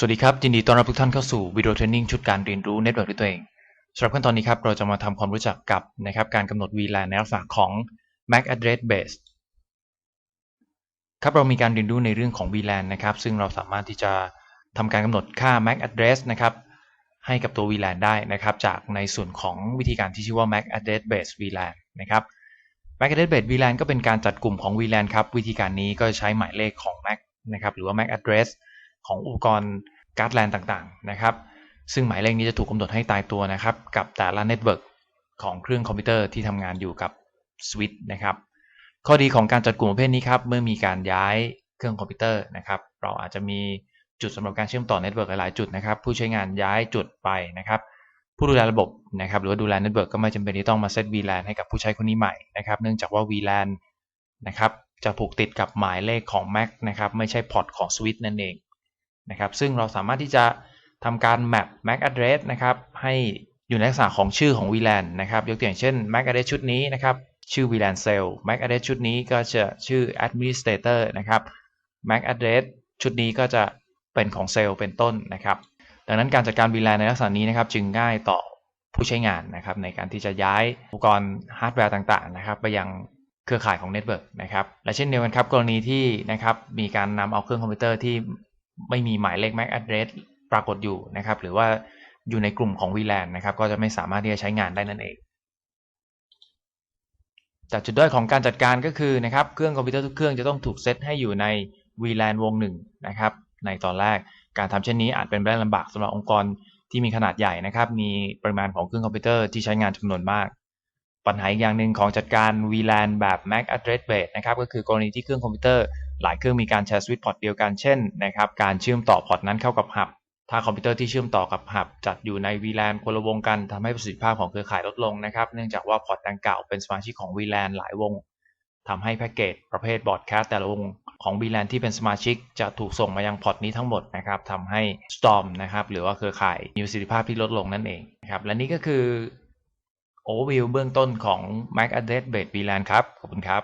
สวัสดีครับยินดีต้อนรับทุกท่านเข้าสู่วิดีโอเทรนนิ่งชุดการเรียนรู้เน็ตเวิร์กด้วยตัวเองสำหรับขั้นตอนนี้ครับเราจะมาทำความรู้จักกับนะครับการกำหนด VLAN ในลักษณะของ MAC address base ครับเรามีการเรียนรู้ในเรื่องของ VLAN นะครับ ซึ่งเราสามารถที่จะทำการกำหนดค่า MAC address นะครับให้กับตัว VLAN ได้นะครับ จากในส่วนของวิธีการที่ชื่อว่า MAC address base VLAN นะครับ MAC address base VLAN ก็เป็นการจัดกลุ่มของ VLAN ครับวิธีการนี้ก็ใช้หมายเลขของ MAC นะครับหรือว่า MAC address ของอุปกรณ์การ์ดแลนต่างๆนะครับ ซึ่งหมายเลขนี้จะถูกกำหนดให้ตายตัวนะครับ กับแต่ละเน็ตเวิร์กของเครื่องคอมพิวเตอร์ที่ทำงานอยู่กับสวิตช์นะครับ ข้อดีของการจัดกลุ่มประเภทนี้ครับเมื่อมีการย้ายเครื่องคอมพิวเตอร์นะครับ เราอาจจะมีจุดสำหรับการเชื่อมต่อเน็ตเวิร์กหลายๆจุดนะครับ ผู้ใช้งานย้ายจุดไปนะครับผู้ดูแลระบบนะครับหรือว่าดูแลเน็ตเวิร์กก็ไม่จำเป็นที่ต้องมาเซต VLAN ให้กับผู้ใช้คนนี้ใหม่นะครับเนื่องจากว่า VLAN นะครับจะผูกติดกับหมายเลขของ Mac นะครับไม่ใช่พอร์ตของสวิตช์นั่นเอง นะครับซึ่งเราสามารถที่จะทำการ map MAC address นะครับให้อยู่ในลักษณะของชื่อของ VLAN นะครับยกตัวอย่างเช่น MAC address ชุดนี้นะครับชื่อ VLAN cell MAC address ชุดนี้ก็จะชื่อ administrator นะครับ MAC address ชุดนี้ก็จะเป็นของเซลล์เป็นต้นนะครับ ดังนั้นการจัดการ VLAN ในลักษณะนี้นะครับจึงง่ายต่อผู้ใช้งานนะครับในการที่จะย้ายอุปกรณ์ฮาร์ดแวร์ต่างๆนะครับไปยังเครือข่ายของเน็ตเวิร์กนะครับและเช่นเดียวกันครับกรณีที่นะครับมีการนำเอาเครื่องคอมพิวเตอร์ที่ ไม่มีหมายเลข MAC address ปรากฏอยู่นะครับ หรือว่าอยู่ในกลุ่มของ VLAN นะครับ ก็จะไม่สามารถที่จะใช้งานได้นั่นเองแต่จุดด้อยของการจัดการก็คือนะครับเครื่องคอมพิวเตอร์ทุกเครื่องจะต้องถูกเซตให้อยู่ใน VLAN วงหนึ่งนะครับ ในตอนแรกการทำเช่นนี้อาจเป็นไปได้ลำบากสำหรับองค์กรที่มีขนาดใหญ่นะครับ มีปริมาณของเครื่องคอมพิวเตอร์ที่ใช้งานจำนวนมาก ปัญหาอีกอย่างหนึ่งของจัดการ VLAN แบบ MAC address base นะครับ ก็คือกรณีที่เครื่องคอมพิวเตอร์ หลายเครื่องมีการแชร์สวิตช์พอร์ตเดียวกันเช่นนะครับการเชื่อมต่อพอร์ตนั้นเข้ากับหับถ้าคอมพิวเตอร์ที่เชื่อมต่อกับหับจัดอยู่ใน VLAN คนละวงกันทำให้ประสิทธิภาพของเครือข่ายลดลงนะครับ เนื่องจากว่าพอร์ตดังกล่าวเป็นสมาชิกของ VLAN หลายวงทำให้แพ็กเกจประเภทบอร์ดแคสแต่ละวงของ VLAN ที่เป็นสมาชิกจะถูกส่งมายังพอร์ตนี้ทั้งหมดนะครับทำให้ Storm นะครับหรือว่าเครือข่ายมีประสิทธิภาพที่ลดลงนั่นเองนะครับและนี่ก็คือ overview เบื้องต้นของ MAC address based VLAN ครับขอบคุณครับ